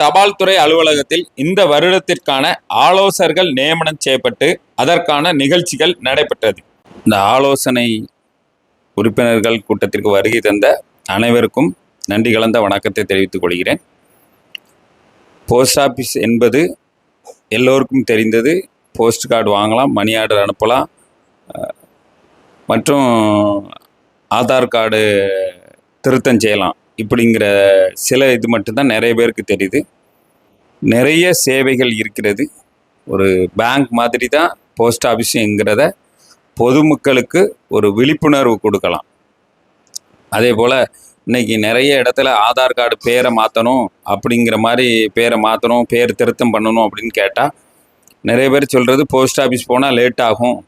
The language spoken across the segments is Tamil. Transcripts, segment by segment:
தபால் துறை அலுவலகத்தில் இந்த வருடத்திற்கான ஆலோசகர்கள் நியமனம் செய்யப்பட்டு அதற்கான நிகழ்ச்சிகள் நடைபெற்றது. இந்த ஆலோசனை உறுப்பினர்கள் கூட்டத்திற்கு வருகை தந்த அனைவருக்கும் நன்றி கலந்த வணக்கத்தை தெரிவித்துக் கொள்கிறேன். போஸ்ட் ஆஃபீஸ் என்பது எல்லோருக்கும் தெரிந்தது. போஸ்ட் கார்டு வாங்கலாம் மணி ஆர்டர் அனுப்பலாம். மற்றும் ஆதார் கார்டு திருத்தம் செய்யலாம். இப்படிங்கிற சில இது மட்டும்தான் நிறைய பேருக்கு தெரியுது. நிறைய சேவைகள் இருக்கிறது. ஒரு பேங்க் மாதிரி தான் போஸ்ட் ஆஃபீஸுங்கிறத பொதுமக்களுக்கு ஒரு விழிப்புணர்வு கொடுக்கலாம். அதே போல் இன்னைக்கு நிறைய இடத்துல ஆதார் கார்டு பேரை மாற்றணும் அப்படிங்கிற மாதிரி பேரை மாற்றணும் பேர் திருத்தம் பண்ணணும் அப்படின்னு கேட்டால் நிறைய பேர் சொல்கிறது போஸ்ட் ஆஃபீஸ் போனால் லேட் ஆகும்.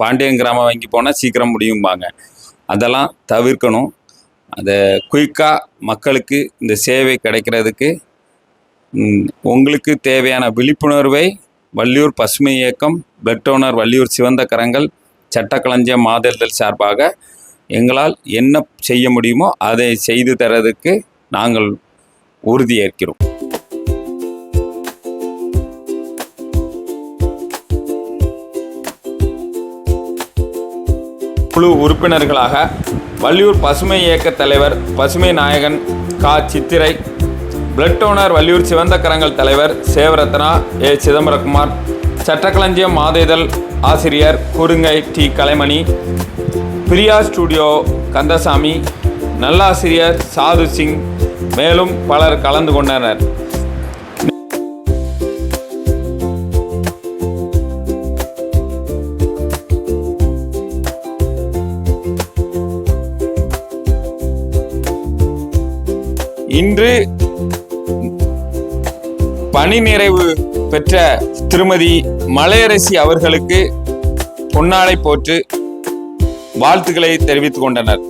பாண்டியன் கிராம வங்கி போனால் சீக்கிரம் முடியும்பாங்க. அதெல்லாம் தவிர்க்கணும். அதை குயிக்காக மக்களுக்கு இந்த சேவை கிடைக்கிறதுக்கு உங்களுக்கு தேவையான விழிப்புணர்வை வள்ளியூர் பசுமை இயக்கம் பிளட் வள்ளியூர் சிவந்த கரங்கள் சட்டக்களஞ்சியம் மாதேதல் சார்பாக எங்களால் என்ன செய்ய முடியுமோ அதை செய்து தரதுக்கு நாங்கள் உறுதியேற்கிறோம். குழு உறுப்பினர்களாக வள்ளியூர் பசுமை இயக்க தலைவர் பசுமை நாயகன் கா. சித்திரை பிளட் டோனர் வள்ளியூர் சிவந்த கரங்கள் தலைவர் சேவரத்னா ஏ. சிதம்பரகுமார் சட்டக்களஞ்சியம் மாதேதல் ஆசிரியர் குறுங்கை டி. கலைமணி பிரியா ஸ்டுடியோ கந்தசாமி நல்லாசிரியர் சாது சிங் மேலும் பலர் கலந்து கொண்டனர். இன்று பணி நிறைவு பெற்ற திருமதி மலையரசி அவர்களுக்கு பொன்னாளை போற்று வாழ்த்துக்களை தெரிவித்துக் கொண்டனர்.